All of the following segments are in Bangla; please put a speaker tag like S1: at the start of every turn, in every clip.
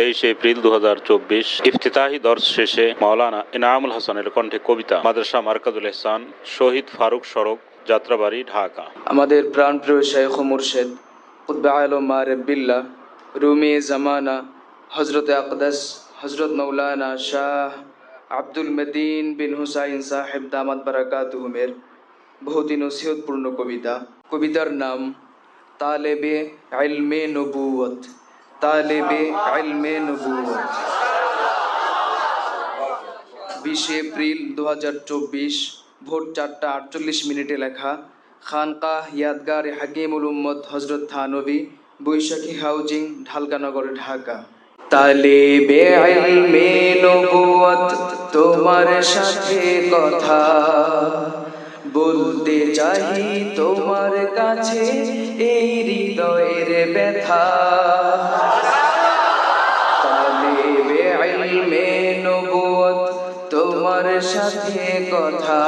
S1: তেইশে এপ্রিল দু হাজার চব্বিশ ইফতিতাহি দর্শ শেষে মাওলানা ইনামুল হাসানের কণ্ঠে কবিতা, মাদ্রাসা মার্কাজুল ইহসান শহীদ ফারুক সড়ক, যাত্রাবাড়ি ঢাকা।
S2: আমাদের প্রাণপ্রিয় শেখ মুর্শেদ, কুতবে আলম রুমি জামানা হজরত আকদাস হজরত মৌলানা শাহ আব্দুল মদিন বিন হুসাইন সাহেব, দামাত বারাকাত হুমের বহুতি নসিহতপূর্ণ কবিতা। কবিতার নাম, তালেবে আইলমে নবুয়ত তালেবে আলমে নবুয়ত বিশে এপ্রিল দু ভোর চারটা আটচল্লিশ মিনিটে লেখা, খানকাহ ইয়াদগার হাকিমুল উম্মদ হজরত থানবী, বৈশাখী হাউজিং ঢালকানগর ঢাকা। তালেবে ইলমে নবুয়ত তোমার সাথে কথা। বলতে চাই তোমার কাছে এই হৃদয়ের ব্যথা। তোমার সাথে কথা।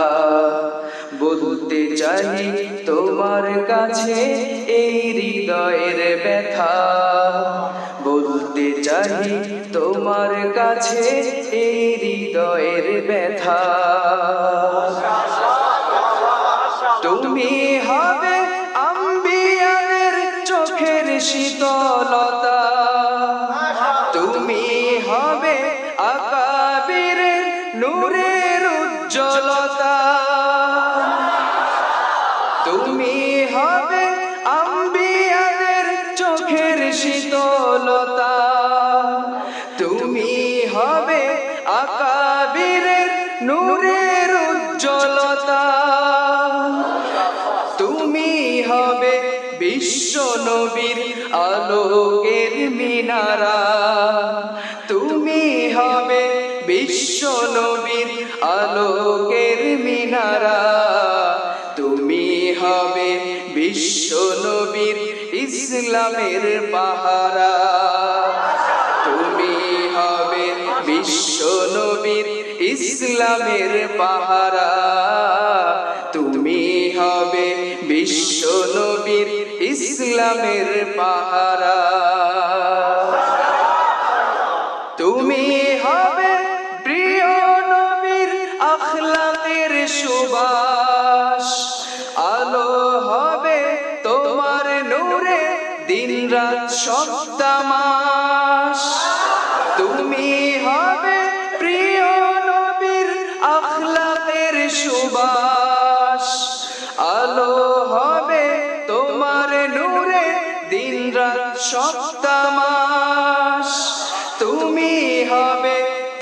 S2: বলতে চাই তোমার কাছে এই হৃদয়ের ব্যথা। বলতে চাই তোমার কাছে এই হৃদয়ের ব্যথা। তুমি হবে আম্বিয়াদের চোখের শীতলতা। তুমি হবে আকাবিরের নূরের উজ্জ্বলতা। তুমি হবে আম্বিয়াদের চোখের শীতলতা। তুমি হবে আকাবিরের নূরের উজ্জ্বলতা। বিশ্ব নবীর আলোকের মিনারা। তুমি হবে বিশ্ব নবীর আলোকের মিনারা। তুমি হবে বিশ্ব নবীর ইসলামের পাহারা। তুমি হবে বিশ্ব নবীর ইসলামের পাহারা। নবীর ইসলামের পাহারা। তুমি হবে প্রিয় নবীর আখলাকের সুবাস। আলো হবে তোমার নূরে দিন রাত সপ্তাহ মাস।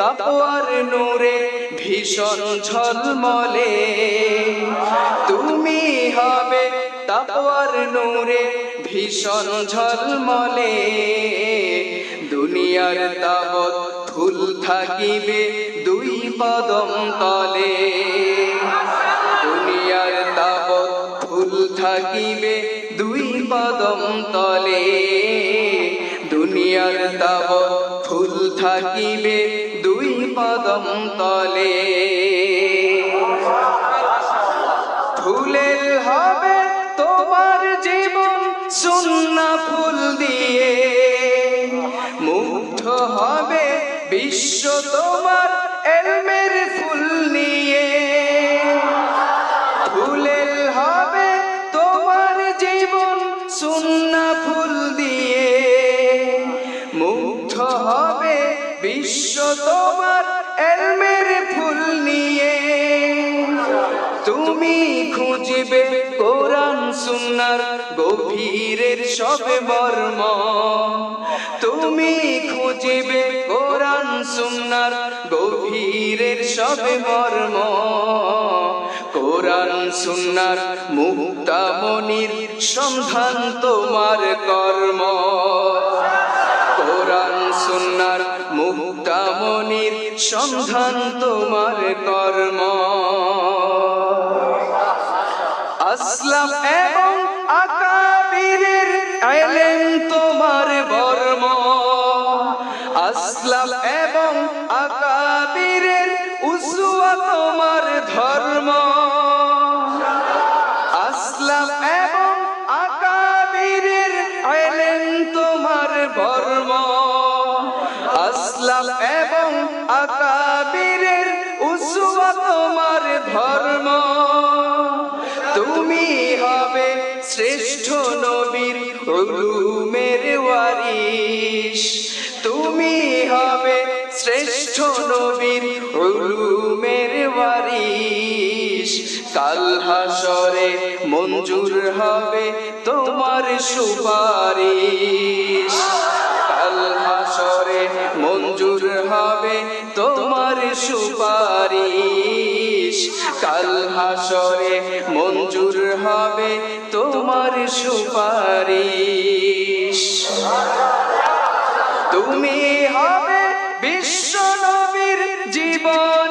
S2: তাপওয়ার নূরে ভীষণ ঝলমলে। তুমি হবে তাপওয়ার নূরে ভীষণ ঝলমলে। দুনিয়ার তাবত ফুল থাকিবে দুই পদম তলে। দুনিয়ার তাবত ফুল থাকিবে দুই পদম তলে। দুনিয়ার তাবত ফুল থাকিবে কদম হবে তোমার জীবন সুন্না ফুল দিয়ে। সবে মর্ম তুমি খুঁজবে কোরআন, সুন্নার গভীরের সবে মর্ম কোরআন, সুন্নার মুক্তামনির সন্ধান তোমার কর্ম। কোরআন, সুন্নার মুক্তামনির সন্ধান তোমার কর্ম। আসলাম এবং তোমার বর্ম। আসলাম এবং আকাবিরের উসুয়া তোমার ধর্ম। আসলাম এবং আকাবিরের এলেন তোমার বর্ম। আসলাম এবং আকাবিরের উসওয়া তোমার ধর্ম। হবে শ্রেষ্ঠ নবীর উলুমের ওয়ারিশ। তুমি হবে শ্রেষ্ঠ নবীর উলুমের ওয়ারিশ। কাল হাসরে মঞ্জুর হবে তোমার সুপারিশ। সুপারিশ। তুমি হবে বিশ্ব নবীর জীবনের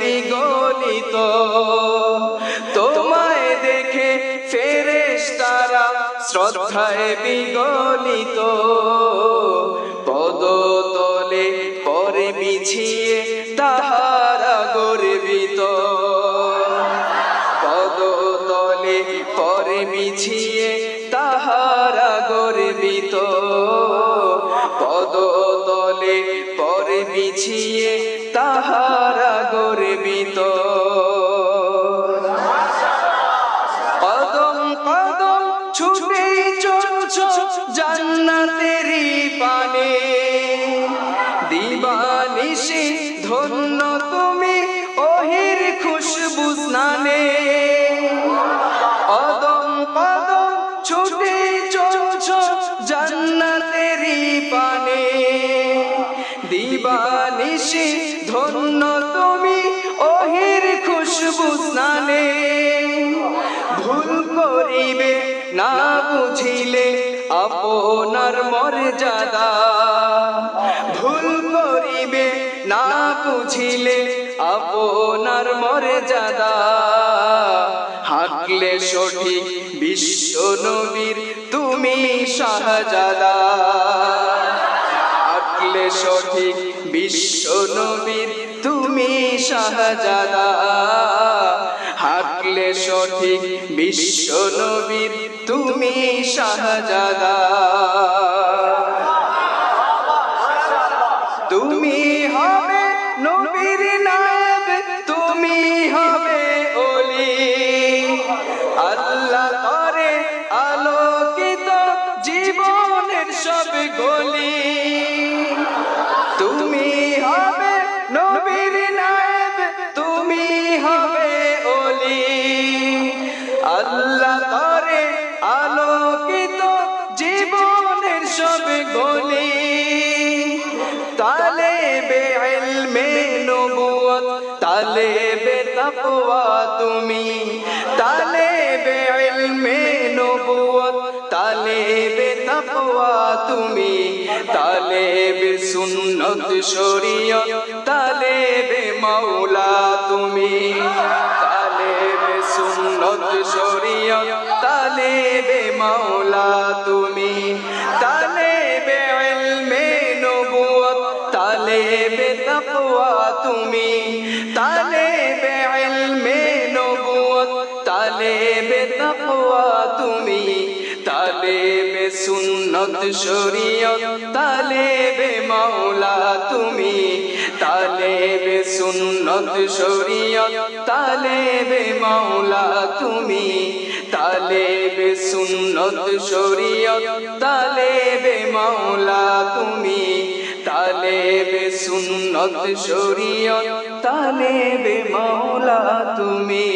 S2: বিগলিত তোমায় দেখে ফেরেশ তারা শ্রদ্ধায় বিগলিত। পদতলে পরে বিছিয়ে তাহারা গর্বিত। পদতলে পরে বিছিয়ে তাহারা গর্বিত। পদতলে পরে বিছিয়ে ধন্য তুমি ওহির খুশবু স্নানে। কদম কদম ছুটে চলছ জান্নাতেরই পানে। দিবানিশি ধন্য তুমি ওহির খুশবু স্নানে। ভুল করিবে না বুঝিলে, আপনার মর্যাদা। ভুল করিবে, না বুঝিলে আপনার মর্যাদা হাঁটলে সঠিক বিশ্ব নবীর তুমি শাহজাদা। হাঁটলে সঠিক বিশ্ব নবীর তুমি শাহজাদা। হাঁটলে সঠিক বিশ্ব নবীর তুমি শাহজাদা। সব গলি। তুমি হবে নবীর নায়ব, তুমি হবে ওলি। আল্লাহ করে আলোকিত জীবনের সব গলি। তালেবে ইলমে নবুয়ত তালেবে তাকওয়া তুমি। তালেবে ইলমে নবুয়ত তালেবে তাকওয়া তুমি। তালেবে সুন্নত শরীয়ত তালেবে মাওলা তুমি। তালেবে সুন্নত শরীয়ত তালেবে মাওলা তুমি। সুন্নত শরীয়ত তালেবে মাওলা তুমি, তালেবে সুন্নত শরীয়ত তালেবে মাওলা তুমি, তালেবে সুন্নত শরীয়ত তালেবে মাওলা তুমি, তালেবে সুন্নত শরীয়ত তালেবে মাওলা তুমি।